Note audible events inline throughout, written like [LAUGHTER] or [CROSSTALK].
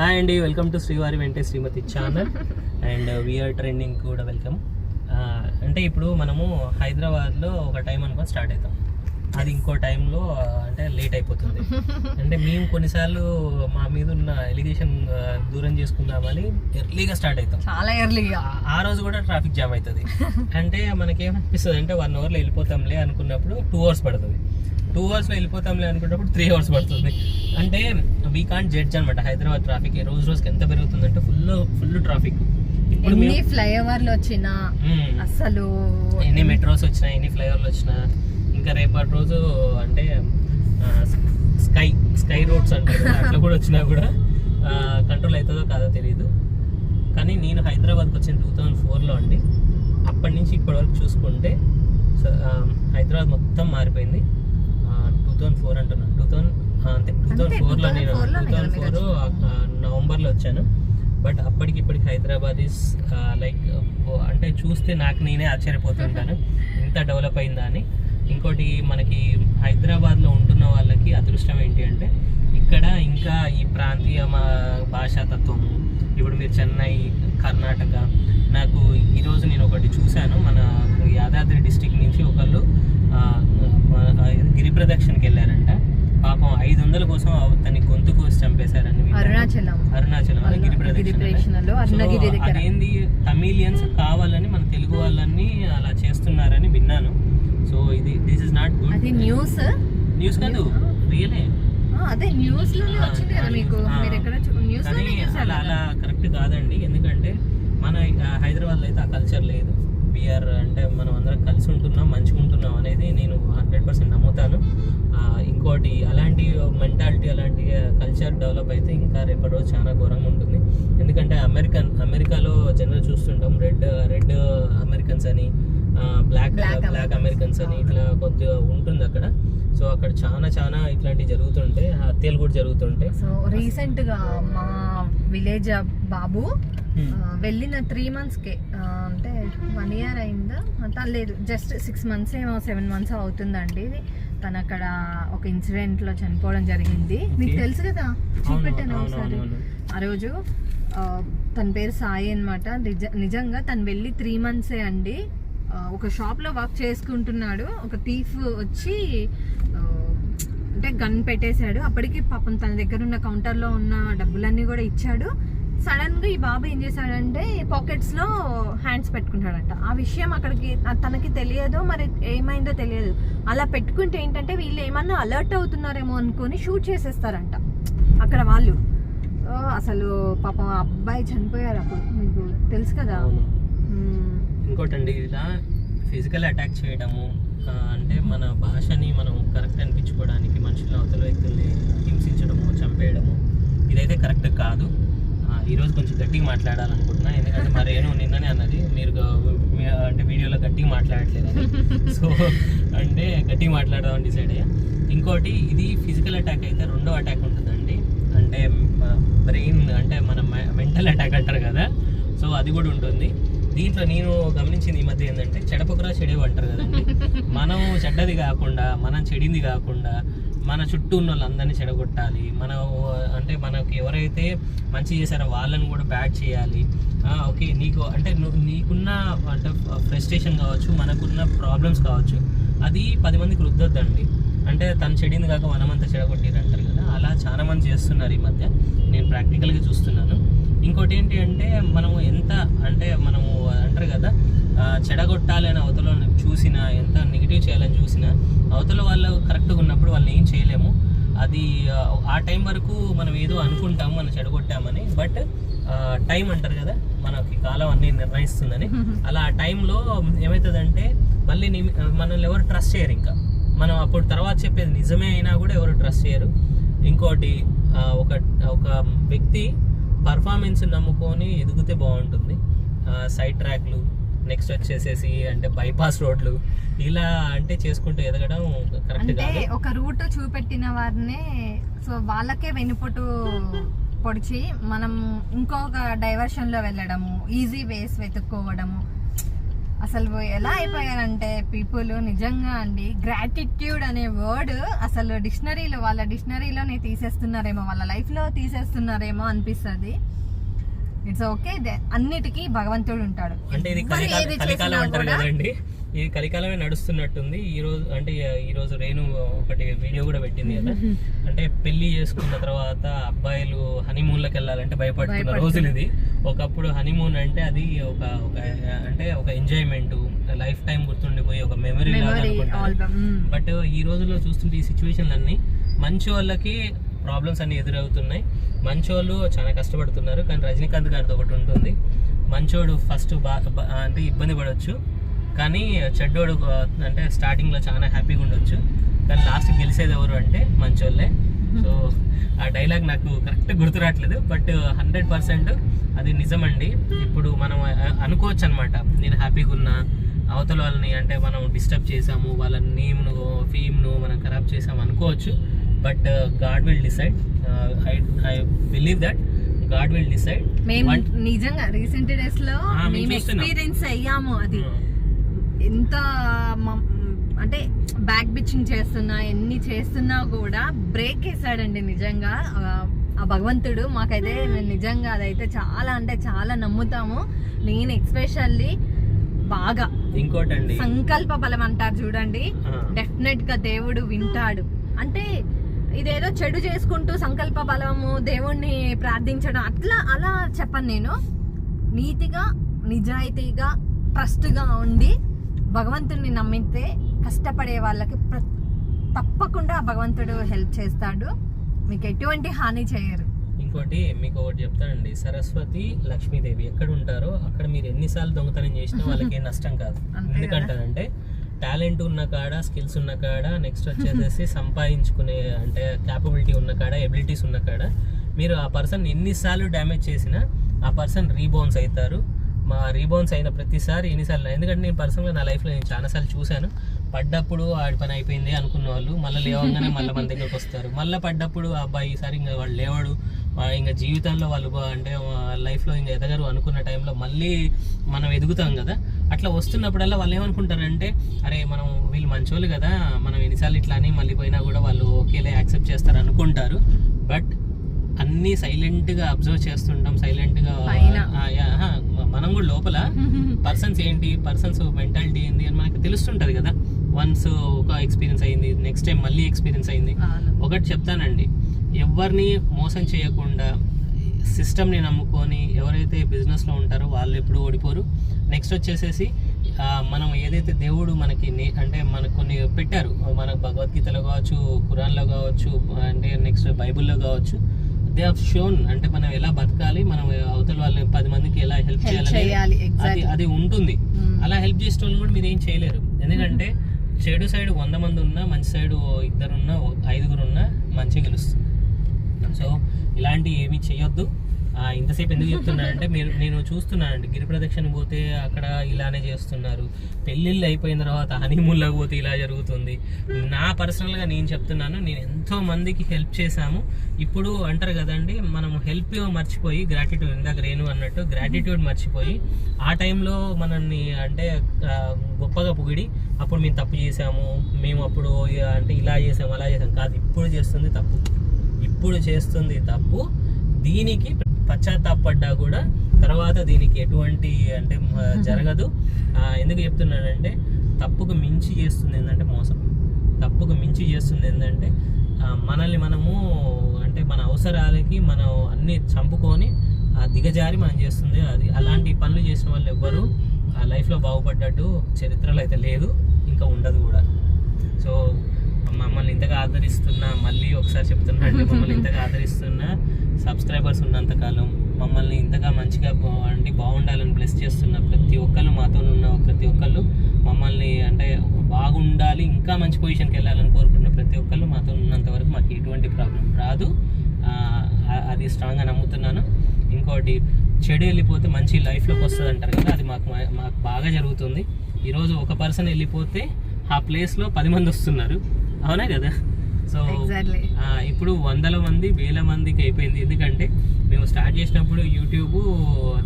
Hi అండి welcome to శ్రీవారి వెంటే శ్రీమతి channel. And we are trending కూడా వెల్కమ్ అంటే ఇప్పుడు మనము హైదరాబాద్లో ఒక టైం అనుకొని స్టార్ట్ అవుతాం. అది ఇంకో టైంలో అంటే లేట్ అయిపోతుంది. అంటే మేము కొన్నిసార్లు మా మీద ఉన్న ఎలిగేషన్ దూరం చేసుకుందామని ఎర్లీగా స్టార్ట్ అవుతాం. చాలా ఎర్లీగా ఆ- ఆ రోజు కూడా ట్రాఫిక్ జామ్ అవుతుంది. అంటే మనకేమనిపిస్తుంది అంటే వన్ అవర్లో వెళ్ళిపోతాంలే అనుకున్నప్పుడు టూ అవర్స్ పడుతుంది. టూ అవర్స్లో వెళ్ళిపోతాంలే అనుకున్నప్పుడు త్రీ అవర్స్ పడుతుంది. అంటే వీ కాంట్ జడ్జ్ అనమాట హైదరాబాద్ ట్రాఫిక్ రోజు రోజుకి ఎంత పెరుగుతుందంటే ఫుల్ ఫుల్ ట్రాఫిక్ ఇప్పుడు ఎన్ని ఫ్లైఓవర్లు వచ్చినా. అసలు ఎన్ని మెట్రోస్ వచ్చినా ఎన్ని ఫ్లైఓవర్లు వచ్చినా ఇంకా రేపటి రోజు అంటే స్కై స్కై రోడ్స్ అంటారు అట్లా కూడా వచ్చినా కూడా కంట్రోల్ అవుతుందో కాదో తెలియదు కానీ నేను హైదరాబాద్కి వచ్చిన టూ థౌజండ్ ఫోర్లో అండి అప్పటి నుంచి ఇప్పటి వరకు చూసుకుంటే హైదరాబాద్ మొత్తం మారిపోయింది. టూ థౌజండ్ ఫోర్ అంటున్నాను టూ థౌజండ్ అంతే. టూ థౌజండ్ అంతే, ఫోర్లో నేను 2004 లో టూ నేను ఫోర్ నవంబర్లో వచ్చాను. బట్ అప్పటికి ఇప్పటికి హైదరాబాద్ ఇస్ లైక్ అంటే చూస్తే నాకు నేనే ఆశ్చర్యపోతుంటాను. [LAUGHS] ఇంత డెవలప్ అయిందా అని. ఇంకోటి మనకి హైదరాబాద్లో ఉంటున్న వాళ్ళకి అదృష్టం ఏంటి అంటే ఇక్కడ ఇంకా ఈ ప్రాంతీయ భాషా తత్వము ఇప్పుడు మీరు చెన్నై కర్ణాటక నాకు ఈరోజు నేను ఒకటి చూశాను. మన యాదాద్రి డిస్టిక్ నుంచి ఒకళ్ళు ఆ, ఆ, గిరి ప్రదక్షిణకి వెళ్ళారంట. పాపం ఐదు వందల కోసం తన గొంతు కోసి చంపేశారని. అరుణాచలం. అరుణాచలం గిరి గిరి ప్రదక్షిణ ప్రదక్షిణలో. అరుణగిరి సో దగ్గర. అదేంది తమిళియన్స్ కావాలని మన తెలుగు వాళ్ళని అలా చేస్తున్నారని విన్నాను. సో ఇది దిస్ ఇస్ నాట్ గుడ్ అది న్యూస్? న్యూస్ కాదు రియలే. అదే న్యూస్లోనే వచ్చింది కదా మీకు. ఆ. మీరు ఎక్కడ న్యూస్ అలా కరెక్ట్ కాదండి. ఎందుకంటే మన ఆ, హైదరాబాద్లో అయితే ఆ కల్చర్ లేదు. బిఆర్ అంటే మనం అందరం కలిసి ఉంటున్నాం మంచిగా ఉంటున్నాం అనేది నేను హండ్రెడ్ పర్సెంట్ నమ్ముతాను. ఇంకోటి అలాంటి మెంటాలిటీ అలాంటి కల్చర్ డెవలప్ అయితే ఇంకా రేపటి రోజు చాలా ఘోరంగా ఉంటుంది. ఎందుకంటే అమెరికన్ అమెరికాలో జనరల్ చూస్తుంటాం రెడ్ రెడ్ అమెరికన్స్ అని బ్లాక్ బ్లాక్ అమెరికన్స్ అని ఇట్లా కొద్దిగా ఉంటుంది అక్కడ. సో అక్కడ చాలా చాలా ఇట్లాంటివి జరుగుతుంటే హత్యలు కూడా జరుగుతుంటాయి. సో రీసెంట్గా మా విలేజ్ బాబు వెళ్ళిన త్రీ మంత్స్ కే ఆ, అంటే వన్ ఇయర్ అయిందా? అంతా లేదు జస్ట్ సిక్స్ మంత్స్ ఏమో సెవెన్ మంత్స్ అవుతుందండి తను అక్కడ ఒక ఇన్సిడెంట్లో చనిపోవడం జరిగింది. మీకు. తెలుసు కదా చూపెట్టాను ఒకసారి. ఆ రోజు తన పేరు సాయి అనమాట నిజ నిజంగా తను వెళ్ళి త్రీ మంత్సే అండి. ఒక షాప్లో వర్క్ చేసుకుంటున్నాడు. ఒక థీఫ్ వచ్చి అంటే గన్ పెట్టేశాడు. అప్పటికి పాపం తన దగ్గర ఉన్న కౌంటర్లో ఉన్న డబ్బులన్నీ కూడా ఇచ్చాడు. సడన్గా ఈ బాబు ఏం చేశాడంటే పాకెట్స్లో హ్యాండ్స్ పెట్టుకుంటాడంట. ఆ విషయం అక్కడికి తనకి తెలియదు మరి ఏమైందో తెలియదు. అలా పెట్టుకుంటే ఏంటంటే వీళ్ళు ఏమన్నా అలర్ట్ అవుతున్నారేమో అనుకొని షూట్ చేసేస్తారంట. అక్కడ వాళ్ళు. అసలు పాపం అబ్బాయి చనిపోయారు అప్పుడు. మీకు తెలుసు కదా. ఇంకోటండి ఇలా ఫిజికల్ అటాక్ చేయడము అంటే మన భాషని మనం కరెక్ట్ అనిపించుకోవడానికి మనుషుల అవతల వ్యక్తుల్ని హింసించడము చంపేయడము ఇదైతే కరెక్ట్ కాదు. ఈరోజు కొంచెం గట్టిగా మాట్లాడాలనుకుంటున్నా. ఎందుకంటే మరేను నిన్ననే అన్నది మీరు అంటే వీడియోలో గట్టిగా మాట్లాడట్లేదని. [LAUGHS] సో అంటే గట్టిగా మాట్లాడదామని డిసైడ్ అయ్యా. ఇంకోటి ఇది ఫిజికల్ అటాక్ అయితే రెండో అటాక్ ఉంటుందండి. అంటే బ్రెయిన్ అంటే మన మెంటల్ అటాక్ అంటారు కదా. సో అది కూడా ఉంటుంది. దీంట్లో నేను గమనించింది ఈ మధ్య ఏంటంటే చెడపకురా చెడేవి అంటారు కదండి. [LAUGHS] మనం చెడ్డది కాకుండా మనం చెడింది కాకుండా మన చుట్టూ ఉన్న వాళ్ళందరినీ చెడగొట్టాలి. మన అంటే మనకి ఎవరైతే మంచి చేశారో వాళ్ళని కూడా బ్యాడ్ చేయాలి. ఓకే నీకు అంటే నీకున్న అంటే ఫ్రస్ట్రేషన్ కావచ్చు మనకున్న ప్రాబ్లమ్స్ కావచ్చు అది పది మందికి రుద్దొద్దండి. అంటే తను చెడింది కాక మనమంతా చెడగొట్టిరు అంటారు కదా అలా చాలా మంది చేస్తున్నారు ఈ మధ్య. నేను ప్రాక్టికల్గా చూస్తున్నాను. ఇంకోటి ఏంటి అంటే మనము ఎంత అంటే మనము అంటారు కదా ఆ, చెడగొట్టాలి అని అవతల చూసినా ఎంత నెగిటివ్ చేయాలని చూసినా అవతల వాళ్ళు కరెక్ట్గా ఉన్నప్పుడు వాళ్ళని ఏం చేయలేము. అది ఆ, టైం వరకు మనం ఏదో అనుకుంటాము మనం చెడగొట్టామని. బట్ టైం అంటారు కదా మనకి కాలం అన్ని నిర్ణయిస్తుందని. [LAUGHS] అలా ఆ టైంలో ఏమవుతుందంటే మళ్ళీ మనల్ని ఎవరు ట్రస్ట్ చేయరు ఇంకా. మనం అప్పుడు తర్వాత చెప్పేది నిజమే అయినా కూడా ఎవరు ట్రస్ట్ చేయరు. ఇంకోటి ఒక ఒక వ్యక్తి పర్ఫార్మెన్స్ నమ్ముకొని ఎదిగితే బాగుంటుంది. సైడ్ ట్రాక్లు నెక్స్ట్ వచ్చేసేసి అంటే బైపాస్ రోడ్లు ఇలా అంటే చేసుకుంటూ ఎదగడం కరెక్ట్ అంటే కాదు. ఒక రూట్ చూపెట్టిన వారినే సో వాళ్ళకే వెనుపొటు పొడిచి మనం ఇంకొక డైవర్షన్లో వెళ్ళడము ఈజీ వేస్ వెతుక్కోవడము. అసలు ఎలా అయిపోయారంటే పీపుల్ నిజంగా అండి గ్రాటిట్యూడ్ అనే వర్డ్ అసలు డిక్షనరీలో వాళ్ళ డిక్షనరీలోనే తీసేస్తున్నారేమో వాళ్ళ లైఫ్లో తీసేస్తున్నారేమో అనిపిస్తుంది. ఇట్స్ ఓకే అన్నిటికీ భగవంతుడు ఉంటాడు. అంటే ఇది కలికాల అంటారు కదండి. ఇది కలికాలమే నడుస్తున్నట్టుంది. ఈ రోజు అంటే ఈ రోజు రేణు ఒకటి వీడియో కూడా పెట్టింది కదా. [LAUGHS] అంటే పెళ్ళి చేసుకున్న తర్వాత అబ్బాయిలు హనీమూన్లకు వెళ్ళాలంటే భయపడుతున్న. రోజులు ఇది. ఒకప్పుడు హనీమూన్ అంటే అది ఒక ఒక అంటే ఒక ఎంజాయ్మెంట్ లైఫ్ టైం గుర్తుండిపోయి ఒక మెమరీ లాగా అనుకుంటారు. బట్ ఈ రోజుల్లో చూస్తుంటే ఈ సిచ్యువేషన్లు అన్ని మంచి వాళ్ళకి ప్రాబ్లమ్స్ అన్ని ఎదురవుతున్నాయి. మంచోళ్ళు చాలా కష్టపడుతున్నారు కానీ రజనీకాంత్ గారిది ఒకటి ఉంటుంది. మంచోడు ఫస్ట్ బాగా అంటే ఇబ్బంది పడవచ్చు కానీ చెడ్డోడు అంటే స్టార్టింగ్లో చాలా హ్యాపీగా ఉండొచ్చు కానీ లాస్ట్ గెలిచేది ఎవరు అంటే మంచోళ్ళే. సో ఆ డైలాగ్ నాకు కరెక్ట్ గుర్తు రావట్లేదు బట్ హండ్రెడ్ పర్సెంట్ అది నిజమండి. ఇప్పుడు మనం అనుకోవచ్చు అనమాట నేను హ్యాపీగా ఉన్నా అవతల వాళ్ళని అంటే మనం డిస్టర్బ్ చేసాము వాళ్ళ నేమ్ను ఫీమ్ను మనం ఖరాబ్ చేసాము అనుకోవచ్చు but God will decide. I I believe that God will decide. మేము నిజంగా రీసెంట్ డేస్లో మేము. ఎక్స్పీరియన్స్ అయ్యాము అది. ఎంత అంటే బ్యాక్ బిచ్చింగ్ చేస్తున్నా ఎన్ని చేస్తున్నా కూడా బ్రేక్ వేసాడండి నిజంగా. ఆ- భగవంతుడు. మాకైతే నిజంగా అదైతే చాలా అంటే చాలా నమ్ముతాము. నేను ఎక్స్పెషల్లీ బాగా ఇంకోటండి. సంకల్ప బలం అంటారు చూడండి. డెఫినెట్గా దేవుడు వింటాడు. అంటే ఇదేదో చెడు చేసుకుంటూ సంకల్ప బలము దేవుణ్ణి ప్రార్థించడం. అట్లా అలా చెప్పను నేను. నీతిగా నిజాయితీగా ట్రస్ట్గా ఉండి భగవంతుడిని నమ్మితే కష్టపడే వాళ్ళకి ప్ర- తప్పకుండా భగవంతుడు హెల్ప్ చేస్తాడు. మీకు ఎటువంటి హాని చేయరు. ఇంకోటి మీకు ఒకటి చెప్తానండి. సరస్వతి లక్ష్మీదేవి ఎక్కడ ఉంటారో అక్కడ మీరు ఎన్నిసార్లు దొంగతనం చేసినా వాళ్ళకి నష్టం [LAUGHS] కదా. ఎందుకంటారంటే టాలెంట్ ఉన్న కాడ స్కిల్స్ ఉన్న కాడ నెక్స్ట్ వచ్చేసేసి సంపాదించుకునే అంటే క్యాపబిలిటీ ఉన్న కాడ ఎబిలిటీస్ ఉన్న కాడ మీరు ఆ పర్సన్ ఎన్నిసార్లు డ్యామేజ్ చేసినా ఆ పర్సన్ రీబౌన్స్ అవుతారు మా రీబౌన్స్ అయిన ప్రతిసారి ఎన్నిసార్లు ఎందుకంటే నేను పర్సనల్గా నా లైఫ్లో నేను చాలాసార్లు చూశాను. పడ్డప్పుడు ఆడి పని అయిపోయింది అనుకున్న వాళ్ళు మళ్ళీ లేవగానే మళ్ళీ మన దగ్గరకు వస్తారు. మళ్ళీ పడ్డప్పుడు అబ్బాయి ఈసారి ఇంకా వాళ్ళు లేవడు ఇంకా జీవితంలో వాళ్ళు అంటే లైఫ్లో ఇంకా ఎదగరు అనుకున్న టైంలో మళ్ళీ మనం ఎదుగుతాం కదా. అట్లా వస్తున్నప్పుడల్లా వాళ్ళు ఏమనుకుంటారంటే అరే మనం వీళ్ళు మంచోళ్ళు కదా మనం ఎన్నిసార్లు ఇట్లా అని మళ్ళీ పోయినా కూడా వాళ్ళు ఓకేలే యాక్సెప్ట్ చేస్తారు అనుకుంటారు బట్ అన్నీ సైలెంట్గా అబ్జర్వ్ చేస్తుంటాం సైలెంట్గా. మనం కూడా లోపల [LAUGHS] పర్సన్స్ ఏంటి పర్సన్స్ మెంటాలిటీ ఏంటి అని మనకి తెలుస్తుంటది కదా వన్స్ ఒక ఎక్స్పీరియన్స్ అయింది నెక్స్ట్ టైం మళ్ళీ ఎక్స్పీరియన్స్ అయింది. ఒకటి చెప్తానండి ఎవరిని మోసం చేయకుండా సిస్టమ్ని నమ్ముకొని ఎవరైతే బిజినెస్లో ఉంటారో వాళ్ళు ఎప్పుడు ఓడిపోరు నెక్స్ట్ వచ్చేసేసి మనం ఏదైతే దేవుడు మనకి అంటే మనకు కొన్ని పెట్టారు మన భగవద్గీతలో కావచ్చు ఖురాన్లో కావచ్చు అంటే నెక్స్ట్ బైబిల్లో కావచ్చు దే హావ్ షోన్ అంటే మనం ఎలా బతకాలి మనం అవతల వాళ్ళని పది మందికి ఎలా హెల్ప్ చేయాలి అది అది ఉంటుంది. అలా హెల్ప్ చేసే వాళ్ళు కూడా మీరు ఏం చేయలేరు. ఎందుకంటే చెడు సైడ్ వంద మంది ఉన్నా మంచి సైడ్ ఇద్దరు ఉన్నా ఓ- ఐదుగురు ఉన్నా మంచి గెలుస్తుంది సో ఇలాంటి ఏమీ చేయొద్దు. ఇంతసేపు ఎందుకు చెప్తున్నానంటే మీరు నేను చూస్తున్నానండి. గిరి ప్రదక్షిణ పోతే అక్కడ ఇలానే చేస్తున్నారు. పెళ్ళిళ్ళు అయిపోయిన తర్వాత హనీమూన్లోకి పోతే ఇలా జరుగుతుంది. నా పర్సనల్గా నేను చెప్తున్నాను నేను ఎంతో మందికి హెల్ప్ చేశాము. ఇప్పుడు అంటారు కదండి మనం హెల్ప్ మర్చిపోయి గ్రాటిట్యూడ్ ఇందాక రేణు అన్నట్టు గ్రాటిట్యూడ్ మర్చిపోయి ఆ టైంలో మనల్ని అంటే గొప్పగా పొగిడి అప్పుడు మేము తప్పు చేసాము మేము అప్పుడు అంటే ఇలా చేసాము అలా చేసాము కాదు ఇప్పుడు చేస్తుంది తప్పు. ఇప్పుడు చేస్తుంది తప్పు. దీనికి పశ్చాత్తాపడ్డా కూడా తర్వాత దీనికి ఎటువంటి అంటే జరగదు. ఎందుకు చెప్తున్నానంటే తప్పుకు మించి చేస్తుంది ఏంటంటే మోసం. తప్పుకు మించి చేస్తుంది ఏంటంటే మనల్ని మనము అంటే మన అవసరాలకి మనం అన్ని చంపుకొని ఆ దిగజారి మనం చేస్తుంది. అది అలాంటి పనులు చేసిన వాళ్ళు ఎవ్వరు ఆ లైఫ్లో బాగుపడ్డట్టు చరిత్రలో అయితే లేదు. ఇంకా ఉండదు కూడా. సో మమ్మల్ని ఇంతగా ఆదరిస్తున్న మళ్ళీ ఒకసారి చెప్తున్నాండి మమ్మల్ని ఇంతగా ఆదరిస్తున్న సబ్స్క్రైబర్స్ ఉన్నంతకాలం మమ్మల్ని ఇంతగా మంచిగా బాగుండి అంటే బాగుండాలని బ్లెస్ చేస్తున్న ప్రతి ఒక్కళ్ళు మాతో ఉన్న ప్రతి ఒక్కళ్ళు మమ్మల్ని అంటే బాగుండాలి ఇంకా మంచి పొజిషన్కి వెళ్ళాలని కోరుకున్న ప్రతి ఒక్కళ్ళు మాతో ఉన్నంత వరకు మాకు ఎటువంటి ప్రాబ్లం రాదు. అది స్ట్రాంగ్గా నమ్ముతున్నాను. ఇంకోటి చెడు వెళ్ళిపోతే మంచి లైఫ్లోకి వస్తుంది అంటారు కదా అది మాకు మాకు బాగా జరుగుతుంది. ఈరోజు ఒక పర్సన్ వెళ్ళిపోతే ఆ ప్లేస్లో పది మంది వస్తున్నారు. అవునా కదా? సో ఇప్పుడు వందల మంది వేల మందికి అయిపోయింది. ఎందుకంటే మేము స్టార్ట్ చేసినప్పుడు యూట్యూబ్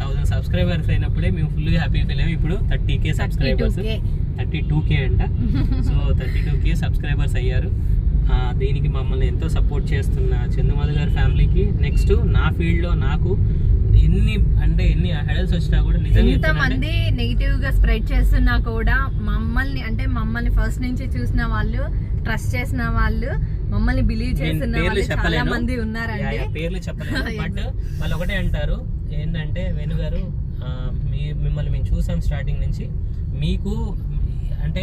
థౌజండ్ సబ్స్క్రైబర్స్ అయినప్పుడే మేము ఫుల్ హ్యాపీ ఫీల్ ఇప్పుడు thirty K subscribers. 32K. Thirty two K అంట. So thirty two K subscribers అయ్యారు. దీనికి మమ్మల్ని ఎంతో సపోర్ట్ చేస్తున్న చందుమధు గారి ఫ్యామిలీకి నెక్స్ట్ నా ఫీల్డ్లో నాకు ఎన్ని అంటే ఎన్ని హెడల్స్ వచ్చినా కూడా నిజంగా ఎంత చెప్తున్నానంటే, మంది నెగిటివ్గా స్ప్రెడ్ చేస్తున్నా కూడా మమ్మల్ని అంటే మమ్మల్ని ఫస్ట్ నుంచి చూసిన వాళ్ళు ట్రస్ట్ చేసిన వాళ్ళు మమ్మల్ని బిలీవ్ పేర్లు వాళ్ళు చాలా. మంది ఉన్నారండి. పేర్లు చెప్పలేను. [LAUGHS] బట్ వాళ్ళు ఒకటే అంటారు ఏంటంటే వేణు గారు ఆ, మీ మిమ్మల్ని మేము చూసాం స్టార్టింగ్ నుంచి. మీకు అంటే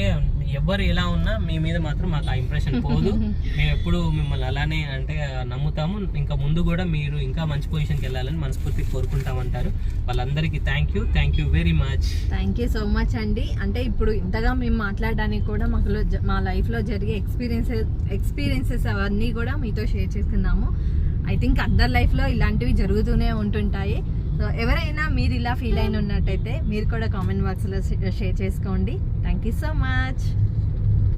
ఎవరు ఎలా ఉన్నా మీ మీద మాత్రం మాకు ఆ ఇంప్రెషన్ [LAUGHS] పోదు. మేము ఎప్పుడు మిమ్మల్ని అలానే అంటే నమ్ముతాము. ఇంకా ముందు కూడా మీరు ఇంకా మంచి పొజిషన్కి వెళ్ళాలని మనస్ఫూర్తి కోరుకుంటామంటారు. వాళ్ళందరికీ thank you thank you very much thank you so much అండి. అంటే ఇప్పుడు ఇంతగా మేము మాట్లాడడానికి కూడా మాకు మా లైఫ్లో జరిగే ఎక్స్పీరియన్సెస్ ఎక్స్పీరియన్సెస్ అవన్నీ కూడా మీతో షేర్ చేసుకున్నాము ఐ థింక్ అందరి లైఫ్లో ఇలాంటివి జరుగుతూనే ఉంటుంటాయి. సో ఎవరైనా మీరు ఇలా ఫీల్ అయిన ఉన్నట్టయితే మీరు కూడా కామెంట్ బాక్స్లో షేర్ చేసుకోండి. Thank you so much